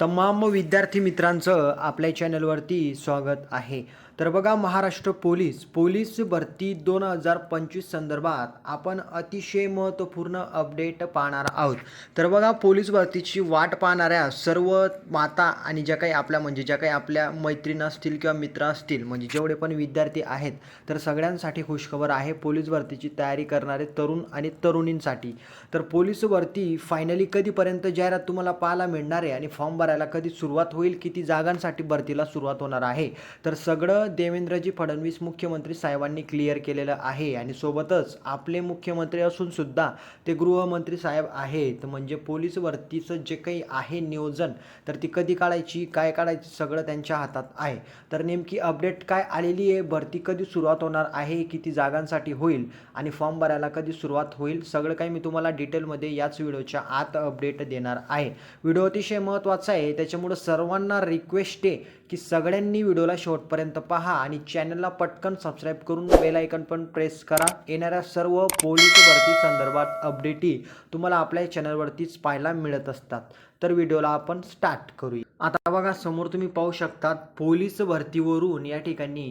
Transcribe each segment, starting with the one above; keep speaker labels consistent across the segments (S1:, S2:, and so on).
S1: तमाम विद्यार्थी मित्रांचं आपल्या चॅनलवरती स्वागत आहे. तर बघा महाराष्ट्र पोलीस पोलीस भरती दोन हजार पंचवीस संदर्भात आपण अतिशय महत्त्वपूर्ण अपडेट पाहणार आहोत. तर बघा पोलीस भरतीची वाट पाहणाऱ्या सर्व माता आणि ज्या काही आपल्या म्हणजे ज्या काही आपल्या मैत्रीण असतील किंवा मित्र असतील म्हणजे जेवढे पण विद्यार्थी आहेत तर सगळ्यांसाठी खुशखबर आहे पोलीस भरतीची तयारी करणारे तरुण आणि तरुणींसाठी. तर पोलीस भरती फायनली कधीपर्यंत जाहिरात तुम्हाला पाहायला मिळणार आहे आणि फॉर्म भरायला कधी सुरुवात होईल किती जागांसाठी भरतीला सुरुवात होणार आहे? तर सगळं देवेंद्रजी फडणवीस मुख्यमंत्री साहेबांनी क्लिअर केलेलं आहे आणि सोबतच आपले मुख्यमंत्री असून सुद्धा ते गृहमंत्री साहेब आहेत. म्हणजे पोलीस भरतीचं जे काही आहे नियोजन तर ती कधी काढायची काय काढायची सगळं त्यांच्या हातात आहे. तर नेमकी अपडेट काय आलेली आहे? भरती कधी सुरुवात होणार आहे? किती जागांसाठी होईल? आणि फॉर्म भरायला कधी सुरुवात होईल? सगळं काही मी तुम्हाला डिटेलमध्ये याच व्हिडिओच्या आत अपडेट देणार आहे. व्हिडिओ अतिशय महत्त्वाचा आहे. त्याच्यामुळं सर्वांना रिक्वेस्ट आहे की सगळ्यांनी व्हिडिओला शेवटपर्यंत पहा आणि चॅनलला पटकन सबस्क्राईब करून बेल आयकन पण प्रेस करा. येणाऱ्या सर्व पोलीस भरती संदर्भात अपडेटही तुम्हाला आपल्या चॅनलवरतीच पाहायला मिळत असतात. तर व्हिडिओला आपण स्टार्ट करूया. आता बघा समोर तुम्ही पाहू शकतात पोलीस भरतीवरून या ठिकाणी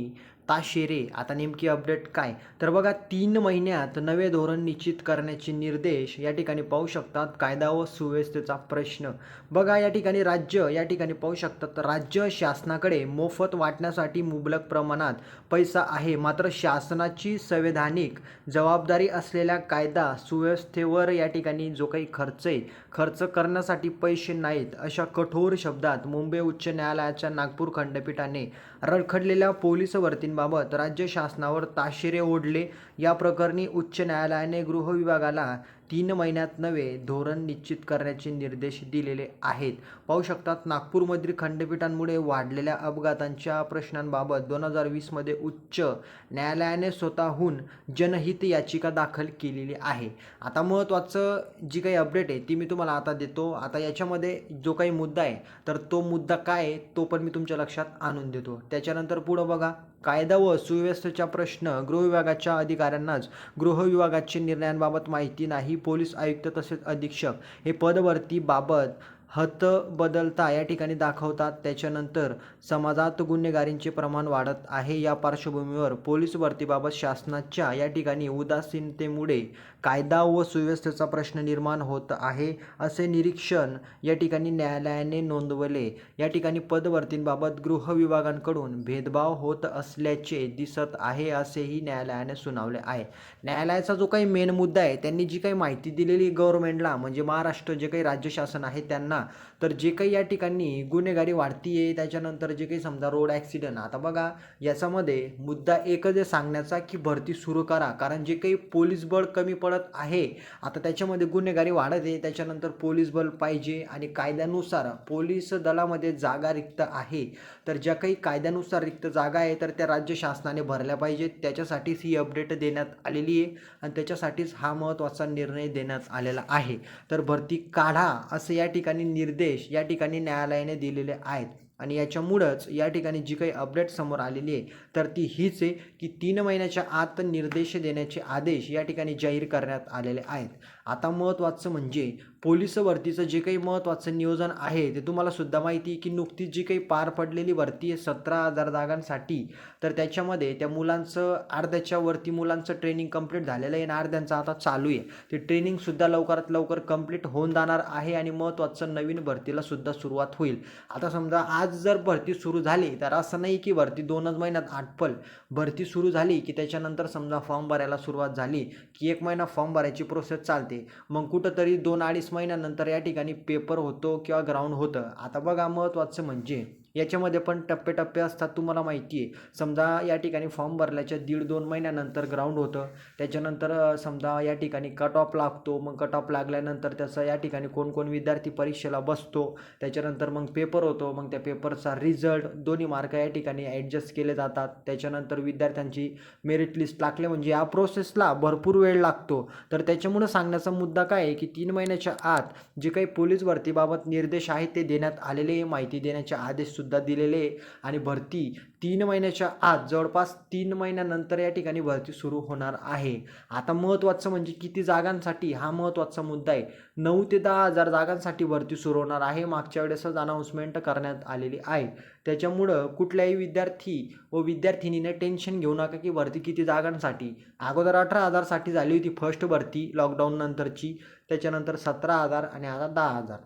S1: ताशेरे आता नेमकी अपडेट काय? तर बघा तीन महिन्यात नवे धोरण निश्चित करण्याचे निर्देश या ठिकाणी पाहू शकतात कायदा व सुव्यवस्थेचा प्रश्न. बघा या ठिकाणी राज्य या ठिकाणी पाहू शकतात राज्य शासनाकडे मोफत वाटण्यासाठी मुबलक प्रमाणात पैसा आहे. मात्र शासनाची संवैधानिक जबाबदारी असलेल्या कायदा सुव्यवस्थेवर या ठिकाणी जो काही खर्च आहे खर्च करण्यासाठी पैसे नाहीत अशा कठोर शब्दात मुंबई उच्च न्यायालयाच्या नागपूर खंडपीठाने रखडलेल्या पोलीस भरतींबाबत राज्य शासनावर ताशेरे ओढले. या प्रकरणी उच्च न्यायालयाने गृह विभागाला तीन महिन्यात नवे धोरण निश्चित करण्याचे निर्देश दिलेले आहेत. पाहू शकतात नागपूरमधील खंडपीठांमुळे वाढलेल्या अपघातांच्या प्रश्नांबाबत दोन हजार वीसमध्ये उच्च न्यायालयाने स्वतःहून जनहित याचिका दाखल केलेली आहे. आता महत्त्वाचं जी काही अपडेट आहे ती मी तुम्हाला आता देतो. आता याच्यामध्ये जो काही मुद्दा आहे तर तो मुद्दा काय आहे तो पण मी तुमच्या लक्षात आणून देतो. त्याच्यानंतर पुढं बघा. कायदा व सुव्यवस्थेचा प्रश्न गृह विभागाच्या अधिकाऱ्यांनाच गृह विभागाच्या निर्णयांबाबत माहिती नाही. पोलीस आयुक्त तसेच अधीक्षक हे पदभरतीबाबत हत बदलता या ठिकाणी दाखवतात. त्याच्यानंतर समाजात गुन्हेगारींचे प्रमाण वाढत आहे. या पार्श्वभूमीवर पोलीस भरतीबाबत शासनाच्या या ठिकाणी उदासीनतेमुळे कायदा व सुव्यवस्थेचा प्रश्न निर्माण होत आहे असे निरीक्षण या ठिकाणी न्यायालयाने नोंदवले. या ठिकाणी पदवर्तींबाबत गृह विभागांकडून भेदभाव होत असल्याचे दिसत आहे असेही न्यायालयाने सुनावले आहे. न्यायालयाचा जो काही मेन मुद्दा आहे त्यांनी जी काही माहिती दिलेली गव्हर्नमेंटला म्हणजे महाराष्ट्र जे काही राज्य शासन आहे त्यांना तर जे काही या ठिकाणी गुन्हेगारी वाढती आहे त्याच्यानंतर जे काही समजा रोड ॲक्सिडेंट आता बघा याच्यामध्ये मुद्दा एकच आहे सांगण्याचा की भरती सुरू करा. कारण जे काही पोलीस बळ कमी पडत आहे. आता त्याच्यामध्ये गुन्हेगारी वाढत आहे. त्याच्यानंतर पोलीस बल पाहिजे आणि कायद्यानुसार पोलीस दलामध्ये जागा रिक्त आहे. तर ज्या काही कायद्यानुसार रिक्त जागा आहे तर त्या राज्य शासनाने भरल्या पाहिजेत. त्याच्यासाठीच ही अपडेट देण्यात आलेली आहे आणि त्याच्यासाठीच हा महत्त्वाचा निर्णय देण्यात आलेला आहे. तर भरती काढा असं या ठिकाणी निर्देश या ठिकाणी न्यायालयाने दिलेले आहेत. आणि याच्यामुळंच या ठिकाणी जी काही अपडेट समोर आलेली आहे तर ती हीच आहे की तीन महिन्याच्या आत निर्देश देण्याचे आदेश या ठिकाणी जाहीर करण्यात आलेले आहेत. आता महत्त्वाचं म्हणजे पोलीस भरतीचं जे काही महत्त्वाचं नियोजन आहे ते तुम्हाला सुद्धा माहिती आहे की नुकतीच जी काही पार पडलेली भरती आहे सतरा हजार जागांसाठी तर त्याच्यामध्ये त्या मुलांचं अर्ध्याच्या वरती मुलांचं ट्रेनिंग कंप्लीट झालेलं आहे आणि अर्ध्यांचं आता चालू आहे. ते ट्रेनिंगसुद्धा लवकरात लवकर कंप्लीट होऊन जाणार आहे आणि महत्त्वाचं नवीन भरतीला सुद्धा सुरुवात होईल. आता समजा आज आज जर भरती सुरू झाली तर असं नाही की भरती दोनच महिन्यात आटपल. भरती सुरू झाली की त्याच्यानंतर समजा फॉर्म भरायला सुरुवात झाली की एक महिना फॉर्म भरायची प्रोसेस चालते. मग कुठंतरी दोन अडीच महिन्यानंतर या ठिकाणी पेपर होतो किंवा ग्राउंड होतं. आता बघा महत्त्वाचं म्हणजे याच्यामध्ये पण टप्पे असतात तुम्हाला माहिती आहे. समजा या ठिकाणी फॉर्म भरल्याच्या दीड दोन महिन्यानंतर ग्राउंड होतं. त्याच्यानंतर समजा या ठिकाणी कट ऑफ लागतो. मग कट ऑफ लागल्यानंतर त्याचा या ठिकाणी कोण कोण विद्यार्थी परीक्षेला बसतो. त्याच्यानंतर मग पेपर होतो. मग त्या पेपरचा रिझल्ट दोन्ही मार्क या ठिकाणी ॲडजस्ट केले जातात. त्याच्यानंतर विद्यार्थ्यांची मेरिट लिस्ट लागले म्हणजे या प्रोसेसला भरपूर वेळ लागतो. तर त्याच्यामुळं सांगण्याचा मुद्दा काय आहे की तीन महिन्याच्या आत जे काही पोलीस भरतीबाबत निर्देश आहेत ते देण्यात आलेले माहिती देण्याचे आदेश सुद्धा दिलेले आहे. आणि भरती तीन महिन्याच्या आत जवळपास तीन महिन्यानंतर या ठिकाणी भरती सुरू होणार आहे. आता महत्त्वाचं म्हणजे किती जागांसाठी हा महत्त्वाचा मुद्दा आहे. नऊ ते दहा हजार जागांसाठी भरती सुरू होणार आहे. मागच्या वेळेसच अनाऊन्समेंट करण्यात आलेली आहे. त्याच्यामुळं कुठल्याही विद्यार्थी व विद्यार्थिनीने टेन्शन घेऊ नका की भरती किती जागांसाठी. अगोदर अठरा हजारसाठी झाली होती फर्स्ट भरती लॉकडाऊन नंतरची. त्याच्यानंतर सतरा हजार आणि आता दहा हजार.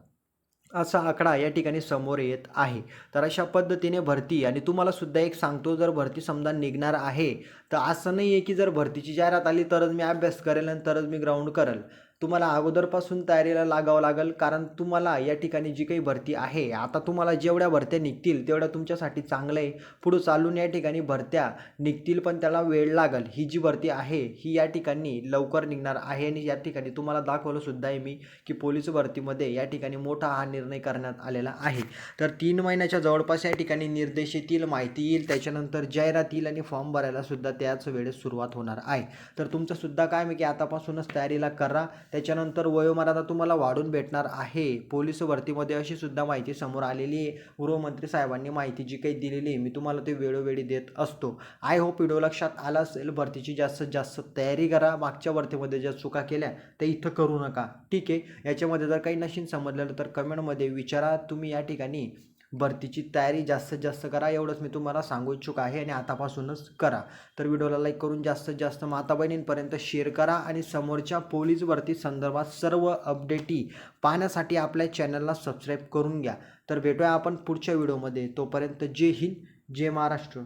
S1: असा आकडा या ठिकाणी समोर येत आहे. तर अशा पद्धतीने भरती आणि तुम्हाला सुद्धा एक सांगतो जर भरती समजा निघणार आहे तर असं नाही आहे की जर भरतीची जाहिरात आली तरच मी अभ्यास करेल आणि तरच मी ग्राउंड करेल. तुम्हाला अगोदरपासून तयारीला लागावं लागेल कारण तुम्हाला या ठिकाणी जी काही भरती आहे आता तुम्हाला जेवढ्या भरत्या निघतील तेवढ्या तुमच्यासाठी चांगलं आहे. पुढं चालून या ठिकाणी भरत्या निघतील पण त्याला वेळ लागेल. ही जी भरती आहे ही या ठिकाणी लवकर निघणार आहे आणि या ठिकाणी तुम्हाला दाखवलं सुद्धा आहे मी की पोलीस भरतीमध्ये या ठिकाणी मोठा हा निर्णय करण्यात आलेला आहे. तर तीन महिन्याच्या जवळपास या ठिकाणी निर्देश येतील माहिती येईल त्याच्यानंतर जाहिरात येईल आणि फॉर्म भरायला सुद्धा त्याच वेळेस सुरुवात होणार आहे. तर तुमचं सुद्धा काय मी की आतापासूनच तयारीला करा. त्याच्यानंतर वयोमर्यादा तुम्हाला वाढून भेटणार आहे. पोलीस भरतीमध्ये अशी सुद्धा माहिती समोर आलेली आहे. गृहमंत्री साहेबांनी माहिती जी काही दिलेली आहे मी तुम्हाला ते वेळोवेळी देत असतो. आय होप व्हिडिओ लक्षात आला असेल भरतीची जास्तीत जास्त तयारी करा. मागच्या भरतीमध्ये ज्या चुका केल्या त्या इथं करू नका. ठीक आहे? याच्यामध्ये जर काही नशीन समजलेलं तर कमेंटमध्ये विचारा. तुम्ही या ठिकाणी भरतीची तयारी जास्तीत जास्त करा. एवढंच मी तुम्हाला सांगू इच्छुक आहे आणि आतापासूनच करा. तर व्हिडिओला लाईक करून जास्तीत जास्त माता बहिणींपर्यंत शेअर करा आणि समोरच्या पोलीस भरती संदर्भात सर्व अपडेटी पाहण्यासाठी आपल्या चॅनलला सबस्क्राईब करून घ्या. तर भेटूया आपण पुढच्या व्हिडिओमध्ये तोपर्यंत जय हिंद जय महाराष्ट्र.